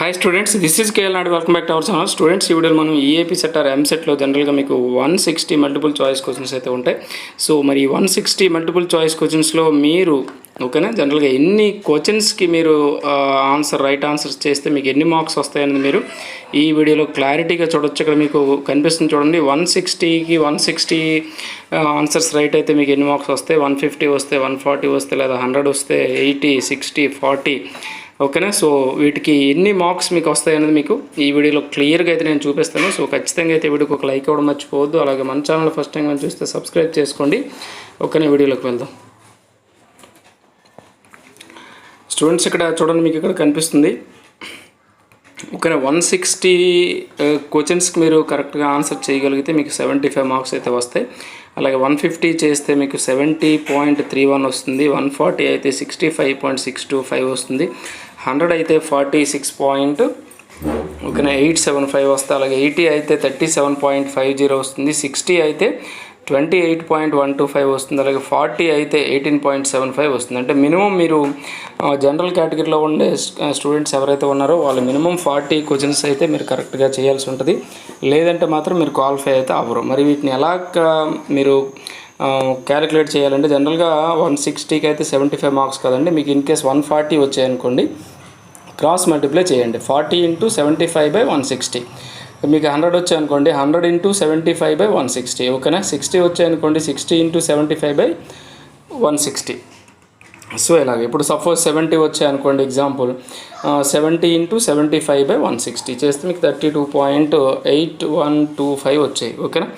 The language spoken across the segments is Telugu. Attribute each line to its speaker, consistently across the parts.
Speaker 1: Hi students this is KL Nadu welcome back to our channel students ఈ వీడియోలో మనం ఈఏపీ సెట్ ఆర్ ఎంసెట్లో జనరల్గా మీకు one sixty multiple choice questions అయితే ఉంటాయి. సో మరి వన్ సిక్స్టీ మల్టిపుల్ చాయిస్ క్వశ్చన్స్లో మీరు ఓకేనా జనరల్గా ఎన్ని క్వశ్చన్స్కి మీరు ఆన్సర్ రైట్ ఆన్సర్స్ చేస్తే మీకు ఎన్ని మార్క్స్ వస్తాయనేది మీరు ఈ వీడియోలో క్లారిటీగా చూడొచ్చు. ఇక్కడ మీకు కనిపిస్తుంది చూడండి వన్ సిక్స్టీకి వన్ సిక్స్టీ ఆన్సర్స్ రైట్ అయితే మీకు ఎన్ని మార్క్స్ వస్తాయి? వన్ ఫిఫ్టీ వస్తే వన్ ఫార్టీ వస్తే లేదా హండ్రెడ్ వస్తే ఎయిటీ సిక్స్టీ ఫార్టీ ఓకేనా? సో వీటికి ఎన్ని మార్క్స్ మీకు వస్తాయి అనేది మీకు ఈ వీడియోలో క్లియర్గా అయితే నేను చూపిస్తాను. సో ఖచ్చితంగా అయితే వీడియోకి ఒక లైక్ ఇవ్వడం మర్చిపోవద్దు. అలాగే మన ఛానల్ ఫస్ట్ టైం కానీ చూస్తే సబ్స్క్రైబ్ చేసుకోండి. ఓకేనా? వీడియోలోకి వెళ్దాం. స్టూడెంట్స్ ఇక్కడ చూడండి మీకు ఇక్కడ కనిపిస్తుంది. ఓకేనా? వన్ సిక్స్టీ క్వశ్చన్స్కి మీరు కరెక్ట్గా ఆన్సర్ చేయగలిగితే మీకు సెవెంటీ ఫైవ్ మార్క్స్ అయితే వస్తాయి. అలాగే వన్ ఫిఫ్టీ చేస్తే మీకు సెవెంటీ పాయింట్ త్రీ వన్ వస్తుంది. వన్ ఫార్టీ అయితే sixty five point six two five వస్తుంది. హండ్రెడ్ అయితే ఫార్టీ సిక్స్ పాయింట్ ఓకేనా ఎయిట్ సెవెన్ ఫైవ్ వస్తుంది అలాగే ఎయిటీ అయితే thirty seven point five zero వస్తుంది సిక్స్టీ అయితే twenty eight point one two five వస్తుంది అలాగే ఫార్టీ అయితే ఎయిటీన్ పాయింట్ సెవెన్ ఫైవ్ వస్తుంది. అంటే మినిమం మీరు జనరల్ కేటగిరీలో ఉండే స్టూడెంట్స్ ఎవరైతే ఉన్నారో వాళ్ళు మినిమం ఫార్టీ క్వశ్చన్స్ అయితే మీరు కరెక్ట్గా చేయాల్సి ఉంటుంది. లేదంటే మాత్రం మీరు క్వాలిఫై అయితే అవ్వరు. మరి వీటిని ఎలా మీరు క్యాలిక్యులేట్ చేయాలంటే జనరల్గా వన్ సిక్స్టీకి అయితే సెవెంటీ ఫైవ్ మార్క్స్ కదండి. మీకు ఇన్ కేస్ వన్ ఫార్టీ వచ్చాయనుకోండి క్రాస్ మల్టిప్లై చేయండి. Forty into seventy five by one sixty. మీకు hundred వచ్చాయనుకోండి hundred into seventy five by one sixty. ఓకేనా? Sixty వచ్చాయనుకోండి sixty into seventy five by one sixty. So ఇలాగ. ఇప్పుడు suppose seventy వచ్చాయనుకోండి example seventy into seventy five by one sixty. చేస్తే మీకు thirty two point eight one two five వచ్చాయి. ఓకేనా?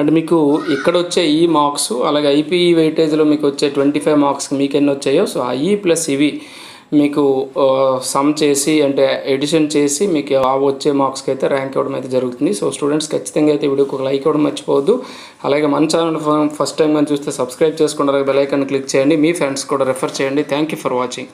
Speaker 1: అండ్ మీకు ఇక్కడ వచ్చే ఈ మార్క్స్ అలాగే ఐపీఈ వెయిటేజ్లో మీకు వచ్చే ట్వంటీ ఫైవ్ మార్క్స్ మీకు ఎన్ని వచ్చాయో సో ఐఈ ప్లస్ ఇవి మీకు సమ్ చేసి అంటే ఎడిషన్ చేసి మీకు ఆ వచ్చే మార్క్స్కి అయితే ర్యాంక్ ఇవ్వడం అయితే జరుగుతుంది. సో స్టూడెంట్స్ ఖచ్చితంగా అయితే వీడియోకి ఒక లైక్ ఇవ్వడం మర్చిపోవద్దు. అలాగే మన ఛానల్ ఫస్ట్ టైం కానీ చూస్తే సబ్స్క్రైబ్ చేసుకుంటారు బెల్ ఐకాన్ క్లిక్ చేయండి. మీ ఫ్రెండ్స్ కూడా రెఫర్ చేయండి. Thank you for watching